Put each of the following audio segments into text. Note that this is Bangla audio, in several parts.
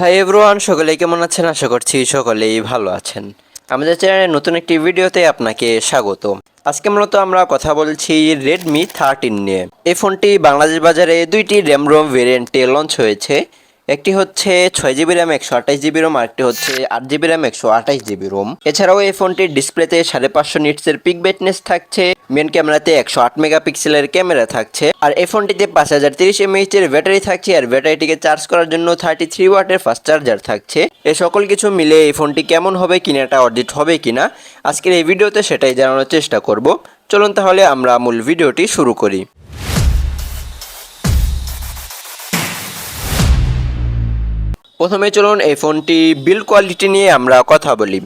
হাই এভরিওয়ান সকলে কেমন আছেন? আশা করছি সকলেই ভালো আছেন। আমাদের চ্যানেলে নতুন একটি ভিডিওতে আপনাকে স্বাগত। আজকে মূলত আমরা কথা বলছি রেডমি থার্টিন নিয়ে। এই ফোনটি বাংলাদেশ বাজারে দুইটি র্যাম রোম ভেরিয়েন্টে লঞ্চ হয়েছে। একটি হচ্ছে ছয় জিবি র্যাম, একশো আঠাশ জিবি রোম আরেকটি হচ্ছে আট জিবি র্যাম, একশো আঠাশ জিবি রোম এছাড়াও এই ফোনটির ডিসপ্লেতে সাড়ে পাঁচশো নিটসের পিক ব্রাইটনেস থাকছে মেন ক্যামেরাতে একশো আট মেগাপিক্সেলের ক্যামেরা থাকছে, আর এই ফোনটিতে পাঁচ হাজার তিরিশ এমএইচ এর ব্যাটারি থাকছে, আর ব্যাটারিটিকে চার্জ করার জন্য থার্টি থ্রি ওয়াটের ফাস্ট চার্জার থাকছে। এই সকল কিছু মিলে এই ফোনটি কেমন হবে, কিনাটা অর্জিট হবে কিনা, আজকের এই ভিডিওতে সেটাই জানানোর চেষ্টা করব। চলুন তাহলে আমরা মূল ভিডিওটি শুরু করি। প্রথমে চলুন এই ফোনটি বিল্ড কোয়ালিটি নিয়ে আমরা কথা বলি।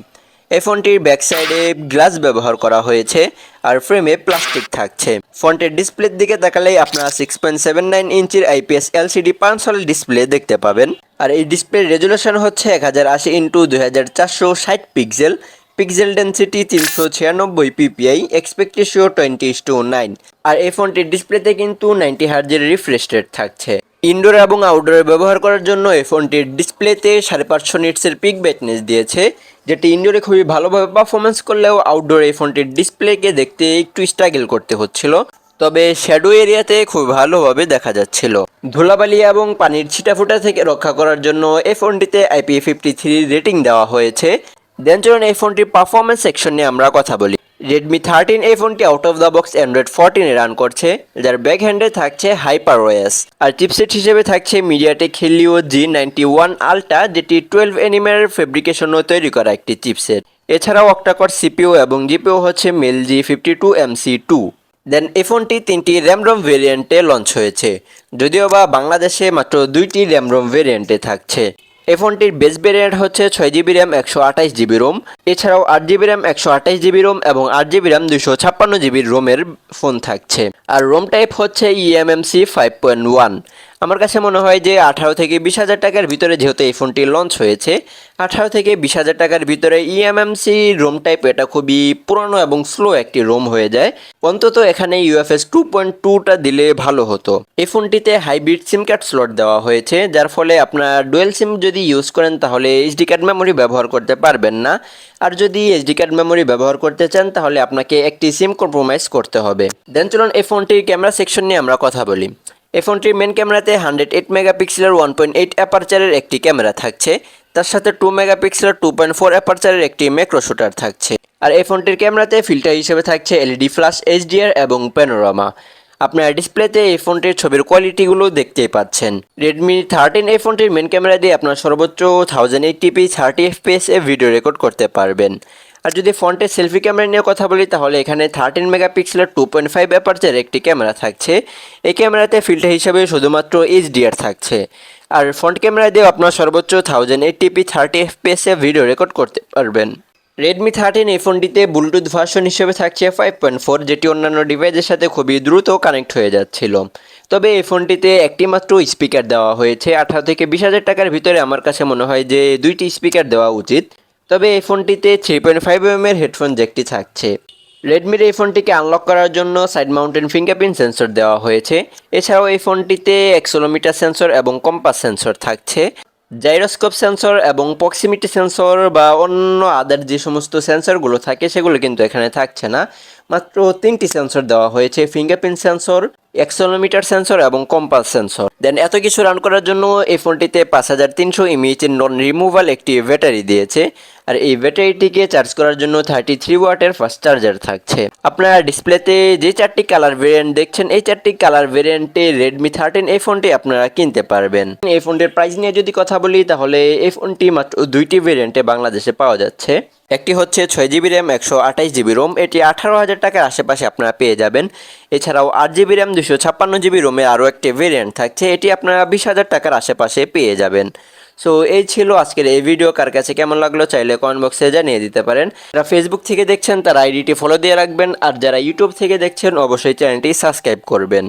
এই ফোনটির ব্যাক সাইডে গ্লাস ব্যবহার করা হয়েছে আর ফ্রেমে প্লাস্টিক থাকছে। ফোনটির ডিসপ্লের দিকে তাকালেই আপনারা সিক্স পয়েন্ট সেভেন নাইন ইঞ্চির IPS LCD punch hole display দেখতে পাবেন। আর এই ডিসপ্লের রেজুলেশন হচ্ছে এক হাজার আশি ইন্টু দুই হাজার চারশো ষাট পিক্সেল পিক্সেল ডেন্সিটি তিনশো ছিয়ানব্বই PPI aspect ratio twenty to nine আর এই ফোনটির ডিসপ্লেতে কিন্তু নাইনটি হার্জের রিফ্রেশ রেট থাকছে। ইনডোর এবং আউটডোরে ব্যবহার করার জন্য এই ফোনটির ডিসপ্লেতে সাড়ে পাঁচশো নিটসের পিক ব্রাইটনেস দিয়েছে, যেটি ইনডোরে খুবই ভালোভাবে পারফরমেন্স করলেও আউটডোরে এই ফোনটির ডিসপ্লেকে দেখতে একটু স্ট্রাগল করতে হচ্ছিল, তবে শ্যাডো এরিয়াতে খুব ভালোভাবে দেখা যাচ্ছিল। ধুলাবালি এবং পানির ছিটাফোটা থেকে রক্ষা করার জন্য এই ফোনটিতে আইপি ফিফটি থ্রি রেটিং দেওয়া হয়েছে। দেন চলুন এই ফোনটির পারফরমেন্স সেকশন নিয়ে আমরা কথা বলি। রেডমি থার্টিন এই ফোনটি out of the box Android ফোরটিনে run করছে, যার ব্যাক হ্যান্ডে থাকছে হাইপার ওয়েস আর চিপসেট হিসেবে থাকছে MediaTek Helio G ninety one ultra যেটি টুয়েলভ এনিমের ফেব্রিকেশনও তৈরি করা একটি চিপসেট এছাড়াও অক্টাকর সিপিও এবং জিপিও হচ্ছে Mali G fifty two MC two then এই ফোনটি তিনটি র্যাম রোম ভেরিয়েন্টে লঞ্চ হয়েছে, যদিও বা বাংলাদেশে মাত্র দুইটি র্যামরম ভেরিয়েন্টে থাকছে। এই ফোনটির বেস ভেরিয়েন্ট হচ্ছে ছয় জিবি র্যাম, একশো আঠাশ জিবি রোম। এছাড়াও আট জিবি র্যাম, একশো আঠাশ জিবি রোম এবং আট জিবি র্যাম দুশো ছাপ্পান্ন জিবি রোমের ফোন থাকছে। আর রোম টাইপ হচ্ছে ইএমএমসি ফাইভ পয়েন্ট ওয়ান আমার কাছে মনে হয় যে আঠারো থেকে বিশ হাজার টাকার ভিতরে যেহেতু এই ফোনটি লঞ্চ হয়েছে, আঠারো থেকে বিশ হাজার টাকার ভিতরে ইএমএমসি রোম টাইপ এটা খুবই পুরনো এবং স্লো একটি রোম হয়ে যায়। অন্তত এখানে ইউএফএস টু পয়েন্ট টুটা দিলে ভালো হতো। এই ফোনটিতে হাইব্রিড সিম কার্ড স্লট দেওয়া হয়েছে, যার ফলে আপনার ডুয়েল সিম যদি ইউজ করেন তাহলে এইচডি কার্ড মেমোরি ব্যবহার করতে পারবেন না। আর যদি এইচডি কার্ড মেমোরি ব্যবহার করতে চান তাহলে আপনাকে একটি সিম কম্প্রোমাইজ করতে হবে। দেন চলুন এই ফোনটির ক্যামেরা সেকশন নিয়ে আমরা কথা বলি। এই ফোনটির মেন ক্যামেরাতে হান্ড্রেড এইট মেগাপিক্সেলের ওয়ান পয়েন্ট এইট অ্যাপারচারের একটি ক্যামেরা থাকছে। তার সাথে টু মেগাপিক্সেলের টু পয়েন্ট ফোর অ্যাপারচারের একটি ম্যাক্রো শুটার থাকছে। আর এই ফোনটির ক্যামেরাতে ফিল্টার হিসেবে থাকছে এলইডি ফ্ল্যাশ এইচডিআর এবং প্যানোরামা আপনার ডিসপ্লেতে এই ফোনটির ছবির কোয়ালিটিগুলো দেখতেই পাচ্ছেন। রেডমি থার্টিন এই ফোনটির মেন ক্যামেরা দিয়ে আপনার সর্বোচ্চ thousand eighty P thirty FPS এ ভিডিও রেকর্ড করতে পারবেন। আর যদি ফ্রন্টের সেলফি ক্যামেরা নিয়ে কথা বলি, তাহলে এখানে থার্টিন মেগাপিক্সেলের টু পয়েন্ট ফাইভ অ্যাপারচার একটি ক্যামেরা থাকছে। এই ক্যামেরাতে ফিল্টার হিসাবে শুধুমাত্র এইচডিআর থাকছে। আর ফ্রন্ট ক্যামেরা দিয়ে আপনার সর্বোচ্চ thousand eighty P thirty FPS video record করতে পারবেন। রেডমি থার্টিন এই ফোনটিতে ব্লুটুথ ভার্সন হিসেবে থাকছে ফাইভ পয়েন্ট ফোর যেটি অন্যান্য ডিভাইসের সাথে খুবই দ্রুত কানেক্ট হয়ে যাচ্ছিল। তবে এই ফোনটিতে একটি মাত্র স্পিকার দেওয়া হয়েছে। আঠারো থেকে বিশ হাজার টাকার ভিতরে আমার কাছে মনে হয় যে দুইটি স্পিকার দেওয়া উচিত। তবে এই ফোনটিতে থ্রি পয়েন্ট ফাইভ এম এর হেডফোন জ্যাকটি থাকছে। রেডমির এই ফোনটিকে আনলক করার জন্য সাইড মাউন্টেন ফিঙ্গারপ্রিন্ট সেন্সর দেওয়া হয়েছে। এছাড়াও এই ফোনটিতে অ্যাক্সোলোমিটার সেন্সর এবং কম্পাস সেন্সর থাকছে। জাইরোস্কোপ সেন্সর এবং প্রক্সিমিটি সেন্সর বা অন্য আদার যে সমস্ত সেন্সরগুলো থাকে, সেগুলো কিন্তু এখানে থাকছে না। মাত্র তিনটি সেন্সর দেওয়া হয়েছে ফিঙ্গারপ্রিন্ট সেন্সর অ্যাক্সোলোমিটার সেন্সর এবং কম্পাস সেন্সর। দেন এত কিছু রান করার জন্য এই ফোনটিতে পাঁচ হাজার তিনশো ইমিএচের নন রিমুভাল একটি ব্যাটারি দিয়েছে। আর এই ব্যাটারিটিকে চার্জ করার জন্য থার্টি থ্রি ওয়াটের ফাস্ট চার্জার থাকছে। আপনারা ডিসপ্লেতে যে চারটি কালার ভেরিয়েন্ট দেখছেন, এই চারটি কালার ভেরিয়েন্টে রেডমি থার্টিন এই ফোনটি আপনারা কিনতে পারবেন। এই ফোনটির প্রাইস নিয়ে যদি কথা বলি, তাহলে এই ফোনটি মাত্র দুইটি ভেরিয়েন্টে বাংলাদেশে পাওয়া যাচ্ছে। একটি হচ্ছে ছয় জিবি র্যাম, একশো আঠাশ জিবি রোম। এটি আঠারো হাজার টাকার আশেপাশে আপনারা পেয়ে যাবেন। এছাড়াও আট জিবি র্যাম দুশো ছাপ্পান্ন জিবি রোমের আরও একটি ভেরিয়েন্ট থাকছে। এটি আপনারা বিশ হাজার টাকার আশেপাশে পেয়ে যাবেন। সো, এই ছিল আজকের এই ভিডিও। কার কাছে কেমন লাগল চাইলে কমেন্ট বক্সে জানিয়ে দিতে পারেন। যারা ফেসবুক থেকে দেখছেন, তারা আইডিটি ফলো দিয়ে রাখবেন। আর যারা ইউটিউব থেকে দেখছেন, অবশ্যই চ্যানেলটি সাবস্ক্রাইব করবেন।